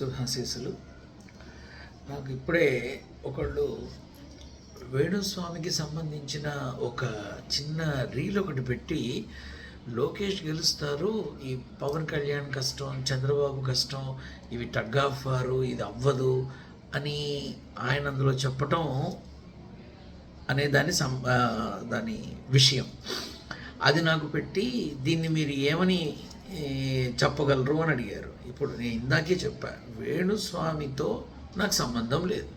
శుభాశీస్సులు నాకు ఇప్పుడే ఒకళ్ళు వేణుస్వామికి సంబంధించిన ఒక చిన్న రీల్ ఒకటి పెట్టి లోకేష్ గెలుస్తారు ఈ పవన్ కళ్యాణ్ కష్టం చంద్రబాబు కష్టం ఇవి టగ్ ఆఫ్ వారు ఇది అవ్వదు అని ఆయన అందులో చెప్పటం అనే దాని సం దాని విషయం. అది నాకు పెట్టి దీన్ని మీరు ఏమని చెప్పగలరు అని అడిగారు. ఇప్పుడు నేను ఇందాకే చెప్పా వేణుస్వామితో నాకు సంబంధం లేదు.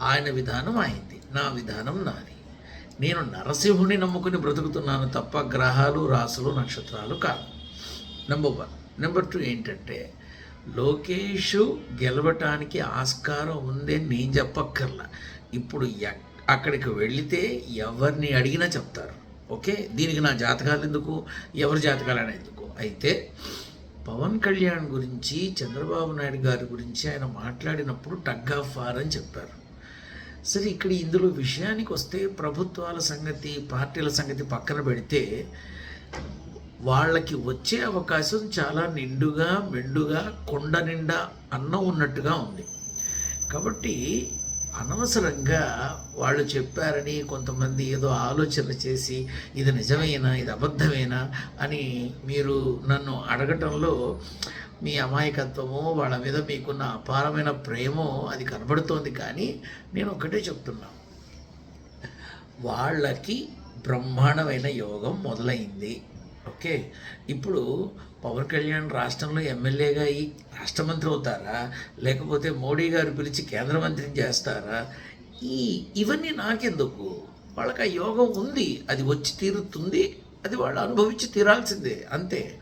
ఆయన విధానం అయింది నా విధానం నాది. నేను నరసింహుని నమ్ముకుని బ్రతుకుతున్నాను తప్ప గ్రహాలు రాసులు నక్షత్రాలు కాదు. నెంబర్ వన్ నెంబర్ టూ ఏంటంటే లోకేష్ గెలవటానికి ఆస్కారం ఉందని నేను చెప్పక్కర్లా. ఇప్పుడు ఎక్- అక్కడికి వెళితే ఎవరిని అడిగినా చెప్తారు. ఓకే? దీనికి నా జాతకాలు ఎందుకు? ఎవరి జాతకాలు అని ఎందుకు? అయితే పవన్ కళ్యాణ్ గురించి చంద్రబాబు నాయుడు గారి గురించి ఆయన మాట్లాడినప్పుడు టగ్ ఆఫ్ వార్ అని చెప్పారు. సరే ఇక్కడ ఇందులో విషయానికి వస్తే ప్రభుత్వాల సంగతి పార్టీల సంగతి పక్కన పెడితే వాళ్ళకి వచ్చే అవకాశం చాలా నిండుగా మెండుగా కొండ నిండా అన్నం ఉన్నట్టుగా ఉంది. కాబట్టి అనవసరంగా వాళ్ళు చెప్పారని కొంతమంది ఏదో ఆలోచన చేసి ఇది నిజమేనా? ఇది అబద్ధమేనా? అని మీరు నన్ను అడగటంలో మీ అమాయకత్వమో వాళ్ళ మీద మీకున్న అపారమైన ప్రేమో అది కనబడుతోంది కానీ నేను ఒకటే చెప్తున్నా. వాళ్ళకి బ్రహ్మాండమైన యోగం మొదలైంది. ఓకే. ఇప్పుడు పవన్ కళ్యాణ్ రాష్ట్రంలో ఎమ్మెల్యేగా అయ్యి రాష్ట్ర మంత్రి అవుతారా? లేకపోతే మోడీ గారు పిలిచి కేంద్ర మంత్రిని చేస్తారా? ఈ ఇవన్నీ నాకెందుకు? వాళ్ళకి ఆ యోగం ఉంది. అది వచ్చి తీరుతుంది. అది వాళ్ళు అనుభవించి తీరాల్సిందే. అంతే.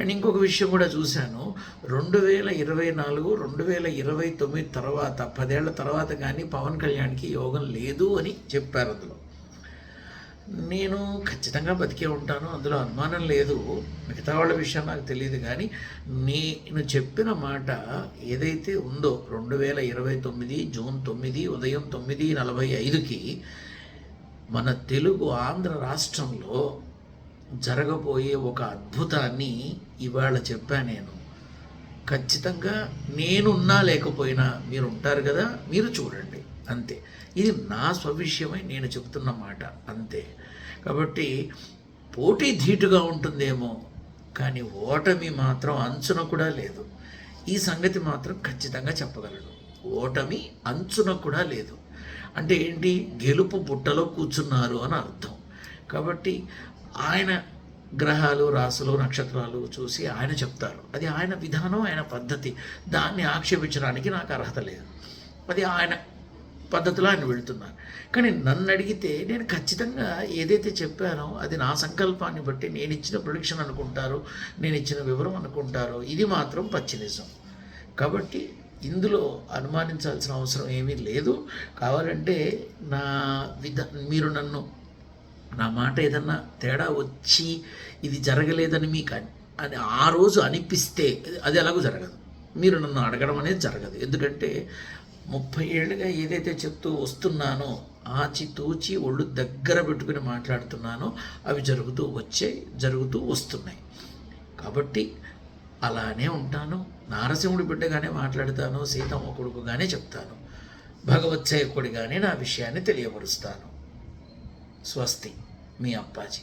అండ్ ఇంకొక విషయం కూడా చూశాను. రెండు వేల ఇరవై నాలుగు రెండు వేల ఇరవై తొమ్మిది తర్వాత పదేళ్ళ తర్వాత కానీ పవన్ కళ్యాణ్కి యోగం లేదు అని చెప్పారు అందులో. నేను ఖచ్చితంగా బతికే ఉంటాను అందులో అనుమానం లేదు. మిగతా వాళ్ళ విషయం నాకు తెలియదు కానీ నేను చెప్పిన మాట ఏదైతే ఉందో రెండు వేల ఇరవై తొమ్మిది జూన్ తొమ్మిది ఉదయం తొమ్మిది నలభై ఐదుకి మన తెలుగు ఆంధ్ర రాష్ట్రంలో జరగబోయే ఒక అద్భుతాన్ని ఇవాళ చెప్పా నేను. ఖచ్చితంగా నేనున్నా లేకపోయినా మీరు ఉంటారు కదా మీరు చూడండి. అంతే. ఇది నా స్వవిషయమై నేను చెప్తున్న మాట. అంతే. కాబట్టి పోటీ ధీటుగా ఉంటుందేమో కానీ ఓటమి మాత్రం అంచున కూడా లేదు. ఈ సంగతి మాత్రం ఖచ్చితంగా చెప్పగలను ఓటమి అంచున కూడా లేదు. అంటే ఏంటి? గెలుపు బుట్టలో కూర్చున్నారు అని అర్థం. కాబట్టి ఆయన గ్రహాలు రాసులు నక్షత్రాలు చూసి ఆయన చెప్తారు. అది ఆయన విధానం ఆయన పద్ధతి. దాన్ని ఆక్షేపించడానికి నాకు అర్హత లేదు. అది ఆయన పద్ధతిలో ఆయన వెళుతున్నారు. కానీ నన్ను అడిగితే నేను ఖచ్చితంగా ఏదైతే చెప్పానో అది నా సంకల్పాన్ని బట్టి నేను ఇచ్చిన ప్రొడిక్షన్ అనుకుంటారు నేను ఇచ్చిన వివరం అనుకుంటారు. ఇది మాత్రం పచ్చి నిజం. కాబట్టి ఇందులో అనుమానించాల్సిన అవసరం ఏమీ లేదు. కావాలంటే నా విధ మీరు నన్ను నా మాట ఏదన్నా తేడా వచ్చి ఇది జరగలేదని మీకు అని- అని ఆ రోజు అనిపిస్తే అది ఎలాగో జరగదు. మీరు నన్ను అడగడం అనేది జరగదు. ఎందుకంటే ముప్పై ఏళ్ళుగా ఏదైతే చెప్తూ వస్తున్నానో ఆచి తూచి ఒళ్ళు దగ్గర పెట్టుకుని మాట్లాడుతున్నానో అవి జరుగుతూ వచ్చే జరుగుతూ వస్తున్నాయి. కాబట్టి అలానే ఉంటాను. నారసింహుడి బిడ్డగానే మాట్లాడతాను సీతమ్మ కొడుకుగానే చెప్తాను భగవత్సేవకుడిగానే నా విషయాన్ని తెలియపరుస్తాను. స్వస్తి మీ అప్పాజీ.